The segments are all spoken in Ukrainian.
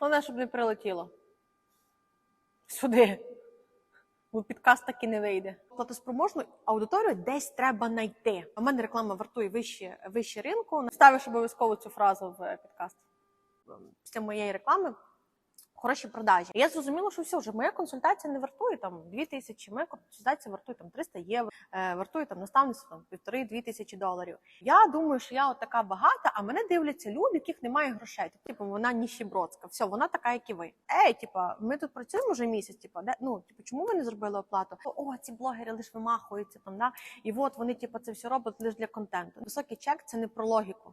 Головне, щоб не прилетіло. Сюди. Бо підкаст так і не вийде. Платоспроможну аудиторію десь треба знайти. У мене реклама вартує вище, вище ринку. Ставиш обов'язково цю фразу в підкаст. Після моєї реклами хороші продажі. Я зрозуміла, що все, вже моя консультація не вартує там 2 тисячі, моя консультація вартує там 300 євро, е, вартує там наставництво там півтори-дві тисячі доларів. Я думаю, що я от така багата, а мене дивляться люди, яких немає грошей. Тобто, типу, вона ніщебродська, все, вона така, як і ви. Ей, типа, ми тут працюємо вже місяць. Типа, де ну типу, чому ви не зробили оплату? О, ці блогери лише вимахуються там, да і от вони, типу, це все роблять лише для контенту. Високий чек це не про логіку,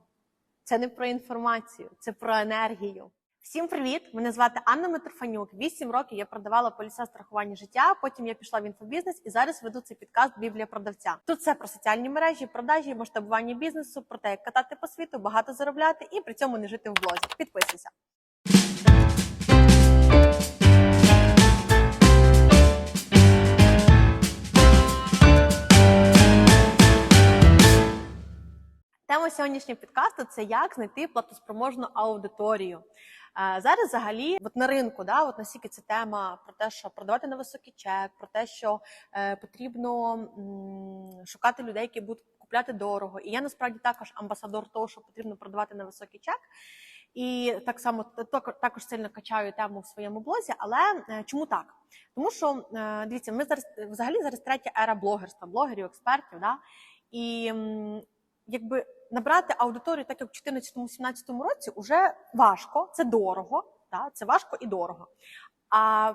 це не про інформацію, це про енергію. Всім привіт! Мене звати Анна Митрофанюк. Вісім років я продавала поліса страхування життя. Потім я пішла в інфобізнес і зараз веду цей підкаст Біблія продавця. Тут все про соціальні мережі, продажі, масштабування бізнесу, про те, як катати по світу, багато заробляти і при цьому не жити в блозі. Підписуйся. Тема сьогоднішнього підкасту це як знайти платоспроможну аудиторію. Зараз взагалі, от на ринку, да, от наскільки це тема про те, що продавати на високий чек, про те, що е, потрібно шукати людей, які будуть купляти дорого. І я насправді також амбасадор того, що потрібно продавати на високий чек. І так само також сильно качаю тему в своєму блозі. Але е, чому так? Тому що е, дивіться, ми зараз взагалі зараз третя ера блогерства, блогерів, експертів. Да? І якби набрати аудиторію, так як в 2014-2017 році, вже важко, це дорого, та, це важко і дорого. А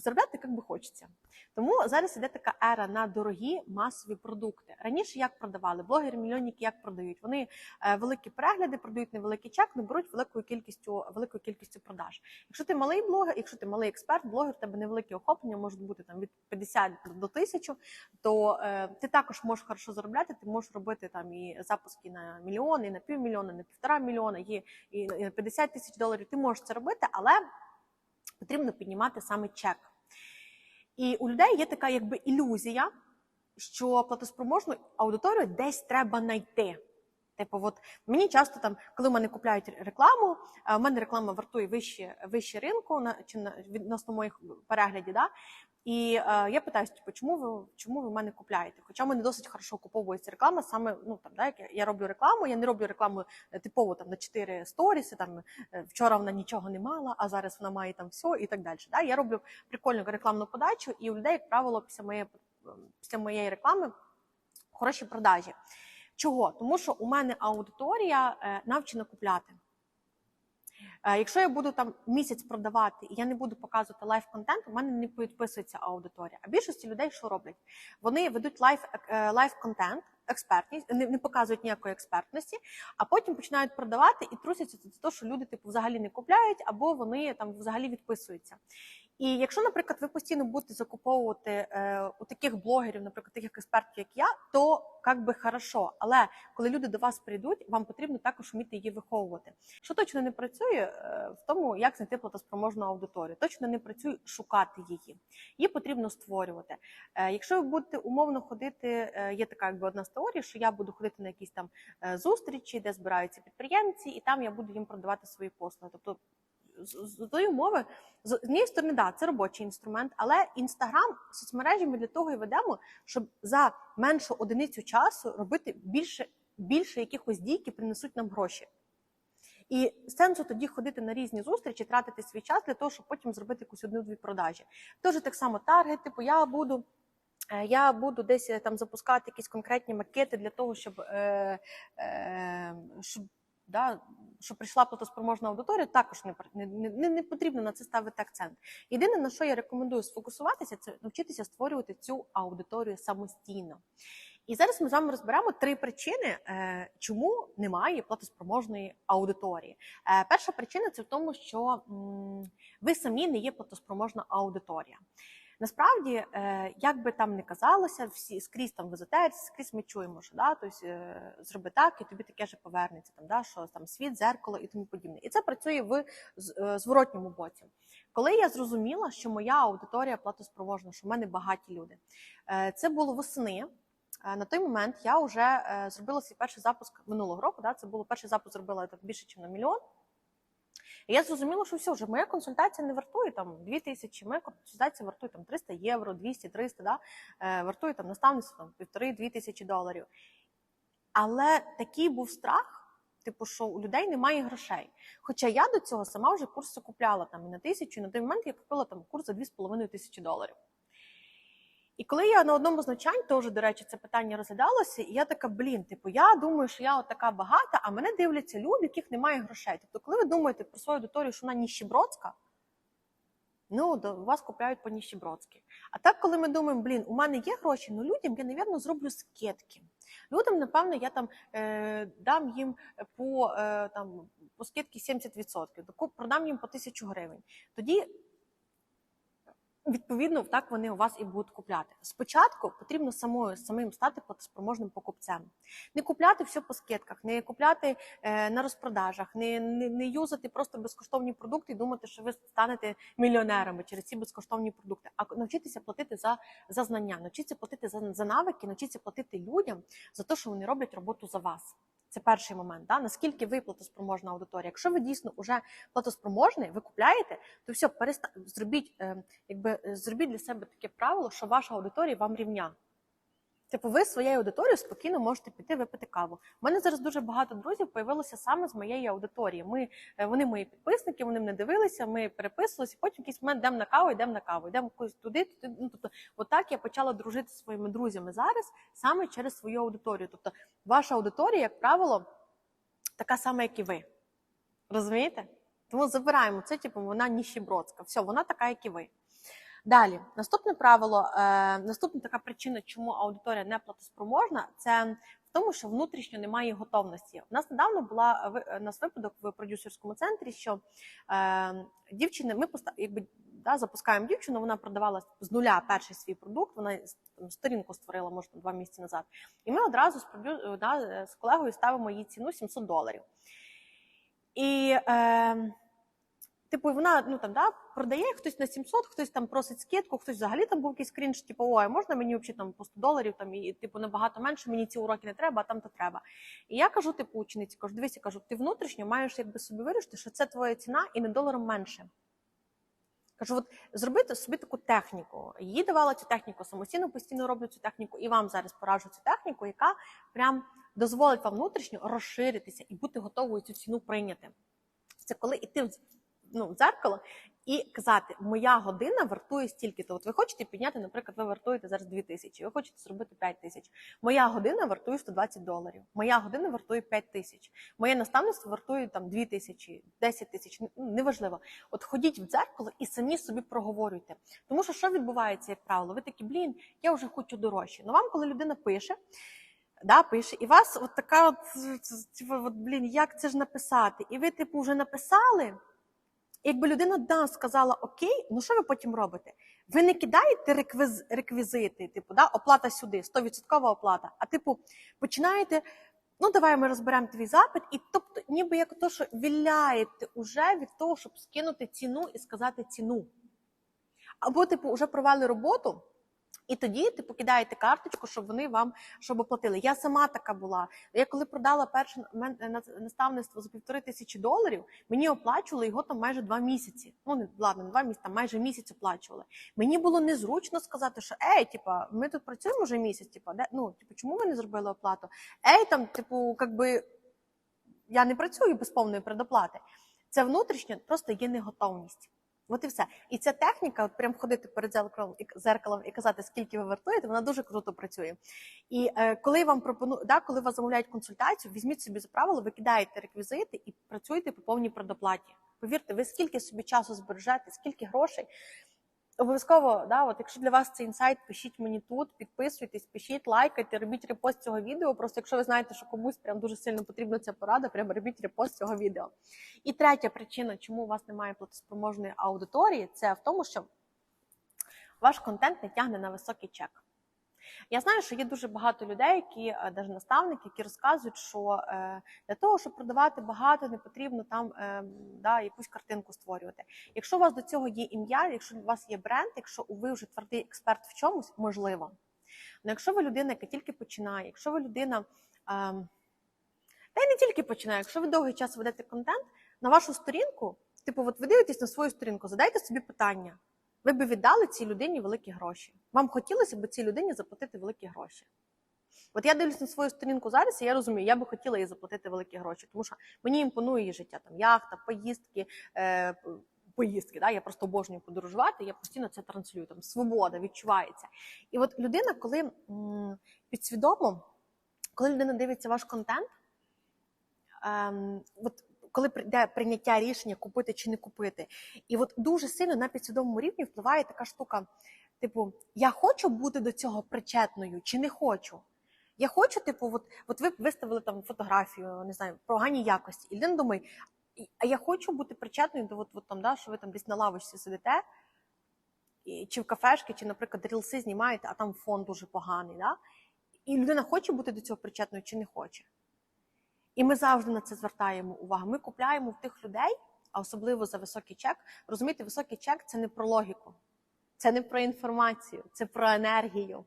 заробляти як би хочеться. Тому зараз іде така ера на дорогі масові продукти. Раніше як продавали? Блогери, мільйонники як продають? Вони е, великі перегляди, продають невеликий чек, але беруть великою кількістю великою кількістю продаж. Якщо ти малий блогер, якщо ти малий експерт, блогер, тебе невеликі охоплення, можуть бути там від 50 до 1000, то е, ти також можеш хорошо заробляти. Ти можеш робити там і запуски на мільйон, і на півмільйона, на півтора мільйона, і, і на 50 тисяч доларів. Ти можеш це робити, але потрібно піднімати саме чек. І у людей є така якби ілюзія, що платоспроможну аудиторію десь треба знайти. Типу, от мені часто там, коли мене купляють рекламу, в мене реклама вартує вище, вище ринку на чи на відносно моїх переглядів. Да? І е, я питаюся, типу, чому ви чому ви в мене купляєте? Хоча мене досить хорошо окуповується реклама, саме ну там, да, як я, я роблю рекламу, я не роблю рекламу е, типово там на 4 сторіси. Там е, вчора вона нічого не мала, а зараз вона має там все і так далі. Да? Я роблю прикольну рекламну подачу, і у людей, як правило, після моєї після моєї реклами хороші продажі. Чого? Тому що у мене аудиторія е, навчена купляти. Е, Якщо я буду там місяць продавати і я не буду показувати лайв контент, у мене не підписується аудиторія. А більшості людей що роблять? Вони ведуть лайв лайв контент, експертність, не, не показують ніякої експертності, а потім починають продавати і трусяться за те, що люди типу взагалі не купляють, або вони там взагалі відписуються. І якщо, наприклад, ви постійно будете закуповувати е, у таких блогерів, наприклад, таких експертів, як я, то як би хорошо. Але коли люди до вас прийдуть, вам потрібно також вміти її виховувати. Що точно не працює е, в тому, як знайти платоспроможну аудиторію. Точно не працює шукати її. Її потрібно створювати. Е, якщо ви будете умовно ходити, е, є така якби одна з теорій, що я буду ходити на якісь там е, зустрічі, де збираються підприємці, і там я буду їм продавати свої послуги. Тобто з тої умови, з однієї сторони, да, це робочий інструмент, але інстаграм соцмережі ми для того і ведемо, щоб за меншу одиницю часу робити більше, більше якихось дій, які принесуть нам гроші. І сенсу тоді ходити на різні зустрічі, тратити свій час для того, щоб потім зробити якусь одну-дві продажі. Тож так само таргет, типу, я буду. е, Я буду десь е, там запускати якісь конкретні макети для того, щоб, е, е, щоб да, що прийшла платоспроможна аудиторія, також не, не, не, не потрібно на це ставити акцент. Єдине, на що я рекомендую сфокусуватися, це навчитися створювати цю аудиторію самостійно. І зараз ми з вами розберемо три причини, е, чому немає платоспроможної аудиторії. Е, Перша причина це в тому, що ви самі не є платоспроможна аудиторія. Насправді, е, як би там не казалося, всі скрізь там в езотериці, скрізь ми чуємо, що да, тобто, е, зроби так, і тобі таке ж повернеться, там, да, що там світ, зеркало і тому подібне. І це працює в е, зворотньому боці. Коли я зрозуміла, що моя аудиторія платоспроможна, що в мене багаті люди, це було восени. На той момент я вже зробила свій перший запуск минулого року. Да, це було перший запуск, зробила так більше, ніж на мільйон. І я зрозуміла, що все, вже моя консультація не вартує там 2 тисячі, моя консультація вартує там 300 євро, 200, 300, да? е, вартує там наставництво там, півтори-дві тисячі доларів. Але такий був страх, типу, що у людей немає грошей. Хоча я до цього сама вже курси купляла там і на тисячу, і на той момент я купила там курс за 2,5 тисячі доларів. І коли я на одному з навчань, теж, до речі, це питання розглядалося, і я така, блін, типу, я думаю, що я от така багата, а мене дивляться люди, яких немає грошей. Тобто, коли ви думаєте про свою аудиторію, що вона ніщебродська, ну, до вас купляють по ніщебродськи. А так, коли ми думаємо, блін, у мене є гроші, ну людям я, навірно, зроблю скидки. Людям, напевно, я там е, дам їм по, е, там, по скидки 70%, продам їм по 1000 гривень. Тоді Відповідно, так вони у вас і будуть купляти. Спочатку потрібно самою самим стати платоспроможним покупцем. Не купляти все по скидках, не купляти е, на розпродажах, не, не, не юзати просто безкоштовні продукти і думати, що ви станете мільйонерами через ці безкоштовні продукти. А навчитися платити за, за знання, навчитися платити за, за навики, навчитися платити людям за те, що вони роблять роботу за вас. Це перший момент. Да? Наскільки ви платоспроможна аудиторія? Якщо ви дійсно вже платоспроможний, ви купляєте, то все, переста... зробіть, е, якби, зробіть для себе таке правило, що ваша аудиторія вам рівня. Типу, ви своєю аудиторією спокійно можете піти випити каву. У мене зараз дуже багато друзів появилося саме з моєї аудиторії. Ми, е, вони мої підписники, вони мене дивилися, ми переписувалися, потім якийсь момент йдемо на каву, йдемо на каву, йдемо кудись туди, туди. Ну, тобто, отак я почала дружити зі своїми друзями зараз саме через свою аудиторію. Тобто, ваша аудиторія, як правило, така сама, як і ви. Розумієте? Тому забираємо це, типу, вона ніщебродська. Все, вона така, як і ви. Далі, наступне правило, е, наступна така причина, чому аудиторія не платоспроможна, це в тому, що внутрішньо немає готовності. У нас недавно була ви- у нас випадок в продюсерському центрі, що е, дівчини, ми якби, да, запускаємо дівчину, вона продавала з нуля перший свій продукт, вона там, сторінку створила, може, два місяці назад. І ми одразу з, да, з колегою ставимо її ціну 700 доларів. І е, Типу, вона ну там да продає хтось на 700, хтось там просить скидку, хтось взагалі там був якийсь крінж, типу, ой, можна мені взагалі там по 100 доларів там і типу набагато менше, мені ці уроки не треба, а там то треба. І я кажу, типу, учениці, кажу, дивися, кажу, ти внутрішньо маєш якби собі вирішити, що це твоя ціна і не доларом менше. Кажу, от зробити собі таку техніку. Їй давала цю техніку самостійно, постійно роблю цю техніку, і вам зараз пораджу цю техніку, яка прям дозволить вам внутрішньо розширитися і бути готовою цю ціну прийняти. Це коли іти в ну, в дзеркало і казати, моя година вартує стільки. То от ви хочете підняти, наприклад, ви вартуєте зараз 2 тисячі, ви хочете зробити 5 тисяч. Моя година вартує 120 доларів. Моя година вартує 5 тисяч. Моє наставництво вартує там 2 тисячі, 10 тисяч. Ну, неважливо. От ходіть в дзеркало і самі собі проговорюйте. Тому що що відбувається, як правило, ви такі, блін, я вже хочу дорожче. Ну вам, коли людина пише. Да, пише, і вас от така, от, типу, от, блін, як це ж написати? І ви, типу, вже написали, Якби людина да, сказала окей, ну що ви потім робите? Ви не кидаєте реквіз, реквізити, типу, да, оплата сюди, 100% оплата, а типу починаєте. Ну, давай ми розберемо твій запит, і тобто, ніби як то, що віляєте уже від того, щоб скинути ціну і сказати ціну. Або, типу, вже провели роботу, і тоді ти покидаєте карточку, щоб вони вам щоб оплатили. Я сама така була. Я коли продала перше наставництво за півтори тисячі доларів, мені оплачували його там майже два місяці. Ну не ладно, не два місяці, там майже місяць оплачували. Мені було незручно сказати, що ей, типа, ми тут працюємо вже місяць. Типа, де ну типу, чому ви не зробили оплату? Ей, там, типу, якби я не працюю без повної предоплати. Це внутрішньо просто є неготовність. От і все. І ця техніка, от прям ходити перед зеркалом і казати, скільки ви вартуєте, вона дуже круто працює. І е, коли вам пропону... да, коли вас замовляють консультацію, візьміть собі за правило, викидаєте реквізити і працюєте по повній предоплаті. Повірте, ви скільки собі часу збережете, скільки грошей. Обов'язково, да, от якщо для вас це інсайт, пишіть мені тут, підписуйтесь, пишіть, лайкайте, робіть репост цього відео. Просто якщо ви знаєте, що комусь прям дуже сильно потрібна ця порада, прям робіть репост цього відео. І третя причина, чому у вас немає платоспроможної аудиторії, це в тому, що ваш контент не тягне на високий чек. Я знаю, що є дуже багато людей, які навіть наставники, які розказують, що е, для того, щоб продавати багато, не потрібно там е, да, якусь картинку створювати. Якщо у вас до цього є ім'я, якщо у вас є бренд, якщо ви вже твердий експерт в чомусь, можливо. Але якщо ви людина, яка тільки починає, якщо ви людина, е, та й не тільки починає, якщо ви довгий час ведете контент, на вашу сторінку Типу, от ви дивитесь на свою сторінку, задайте собі питання. Ви би віддали цій людині великі гроші. Вам хотілося б цій людині заплатити великі гроші. От я дивлюсь на свою сторінку зараз, і я розумію, я би хотіла їй заплатити великі гроші, тому що мені імпонує її життя, там яхта, поїздки, е, поїздки. Да? Я просто обожнюю подорожувати, я постійно це транслюю. Там свобода відчувається. І от людина, коли підсвідомо, коли людина дивиться ваш контент, ем, от коли прийде прийняття рішення купити чи не купити, і от дуже сильно на підсвідомому рівні впливає така штука: типу, я хочу бути до цього причетною чи не хочу. Я хочу, типу, от, от ви виставили там фотографію, не знаю, погані якості, і людина думає, а я хочу бути причетною до от, от там, да, що ви там десь на лавочці сидите, і, чи в кафешки, чи, наприклад, рілси знімаєте, а там фон дуже поганий. Да? І людина хоче бути до цього причетною чи не хоче. І ми завжди на це звертаємо увагу. Ми купляємо в тих людей, а особливо за високий чек. Розумієте, високий чек це не про логіку, це не про інформацію, це про енергію.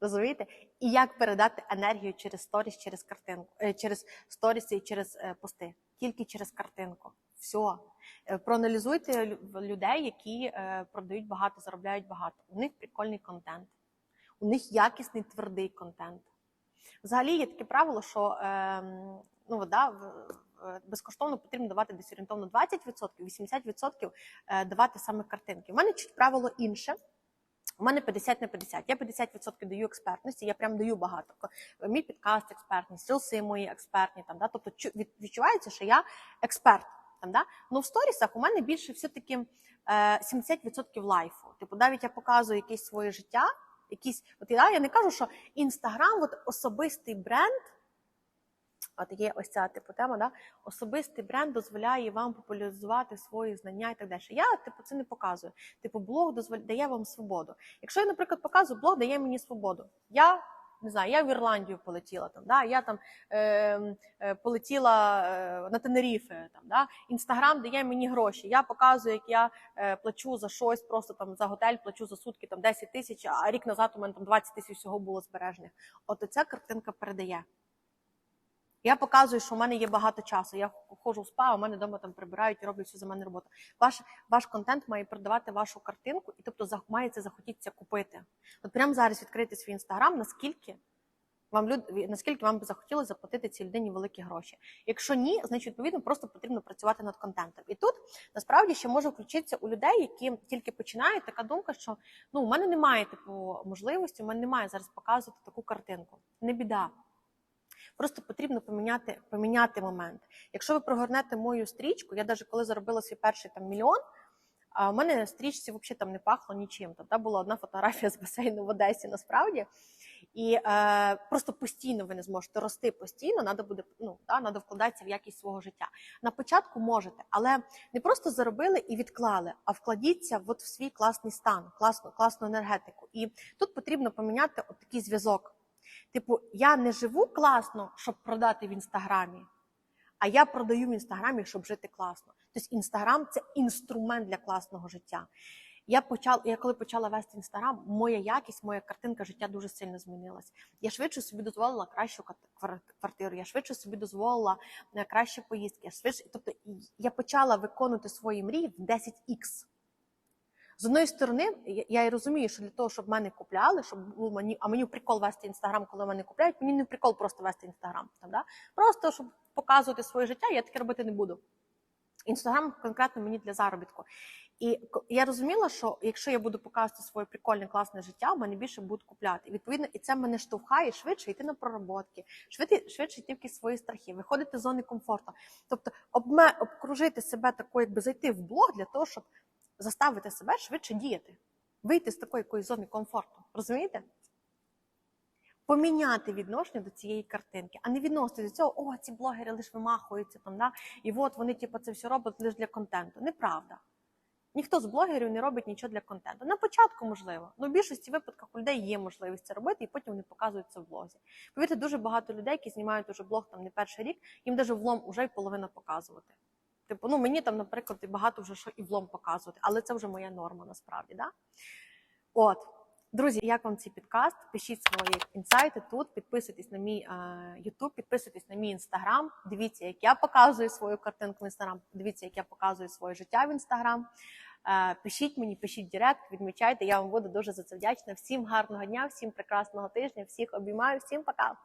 Розумієте? І як передати енергію через сторіс, через картинку, е, через сторіси і через е, пости, тільки через картинку. Все. Проаналізуйте людей, які е, продають багато, заробляють багато. У них прикольний контент, у них якісний твердий контент. Взагалі є таке правило, що ем, ну, от, да, в- в- безкоштовно потрібно давати десь орієнтовно 20%, 80% е, давати саме картинки. У мене чуть правило інше. У мене 50 на 50. Я 50% даю експертності, я прям даю багато. Мій підкаст експертний, сілси мої експертні. Там, да? Тобто чу- відчувається, що я експерт. Там, да? Ну в сторісах у мене більше все-таки е, 70% лайфу. Типу, навіть я показую якесь своє життя, якісь, от я, я не кажу, що інстаграм, от особистий бренд. От є ось ця типу тема, да? особистий бренд дозволяє вам популяризувати свої знання і так далі. Я типу це не показую. Типу, блог дозволяє дає вам свободу. Якщо я, наприклад, показую, блог дає мені свободу. Я не знаю, я в Ірландію полетіла там, да? я там е, е, полетіла е, на Тенеріфе. Там, да? Інстаграм дає мені гроші. Я показую, як я е, плачу за щось, просто там за готель, плачу за сутки там 10 тисяч, а рік назад у мене там 20 тисяч всього було збережених. От ця картинка передає. Я показую, що в мене є багато часу. Я ходжу в спа, у мене вдома там прибирають і роблять всю за мене роботу. Ваш, ваш контент має передавати вашу картинку, і тобто має це захотіться купити. От прямо зараз відкрити свій інстаграм, наскільки вам люд... наскільки вам би захотілося заплатити цій людині великі гроші. Якщо ні, значить відповідно просто потрібно працювати над контентом. І тут насправді ще може включитися у людей, які тільки починають така думка, що ну у мене немає типу можливості, у мене немає зараз показувати таку картинку. Не біда. Просто потрібно поміняти, поміняти момент. Якщо ви прогорнете мою стрічку, я навіть коли заробила свій перший там мільйон, а у мене стрічці взагалі там не пахло нічим. Там була одна фотографія з басейну в Одесі насправді. І е, просто постійно ви не зможете рости постійно, треба буде ну, да, надо вкладатися в якість свого життя. На початку можете, але не просто заробили і відклали, а вкладіться от в свій класний стан, класну, класну енергетику. І тут потрібно поміняти от такий зв'язок. Типу, я не живу класно, щоб продати в інстаграмі, а я продаю в інстаграмі, щоб жити класно. Тобто інстаграм це інструмент для класного життя. Я почала, я коли почала вести інстаграм, моя якість, моя картинка життя дуже сильно змінилась. Я швидше собі дозволила кращу квартиру, я швидше собі дозволила е, кращі поїздки. Я швидше, тобто я почала виконувати свої мрії в 10х. З одної сторони, я- і розумію, що для того, щоб мене купляли, щоб був мені, а мені прикол вести інстаграм, коли мене купляють, мені не прикол просто вести інстаграм. Да? Просто щоб показувати своє життя, я таке робити не буду. Інстаграм конкретно мені для заробітку. І я розуміла, що якщо я буду показувати своє прикольне, класне життя, мене більше будуть купляти. І відповідно, і це мене штовхає швидше йти на пророботки, швидше, швидше йти в якісь свої страхи, виходити з зони комфорту. Тобто обме, обкружити себе такою, якби зайти в блог для того, щоб заставити себе швидше діяти, вийти з такої якоїсь зони комфорту. Розумієте? Поміняти відношення до цієї картинки, а не відносити до цього, о, ці блогери лише вимахуються там, да? і от вони типу, це все роблять лише для контенту. Неправда. Ніхто з блогерів не робить нічого для контенту. На початку можливо, але в більшості випадках у людей є можливість це робити, і потім вони показують це в блозі. Повірте, дуже багато людей, які знімають уже блог там не перший рік, їм навіть влом уже й половина показувати. Типу, ну мені там, наприклад, багато вже що і влом показувати, але це вже моя норма насправді. Да? От. Друзі, як вам цей підкаст? Пишіть свої інсайти тут, підписуйтесь на мій е, YouTube, підписуйтесь на мій Instagram. Дивіться, як я показую свою картинку в Instagram, дивіться, як я показую своє життя в Instagram. Е, Пишіть мені, пишіть Директ, відмічайте. Я вам буду дуже за це вдячна. Всім гарного дня, всім прекрасного тижня, всіх обіймаю, всім пока.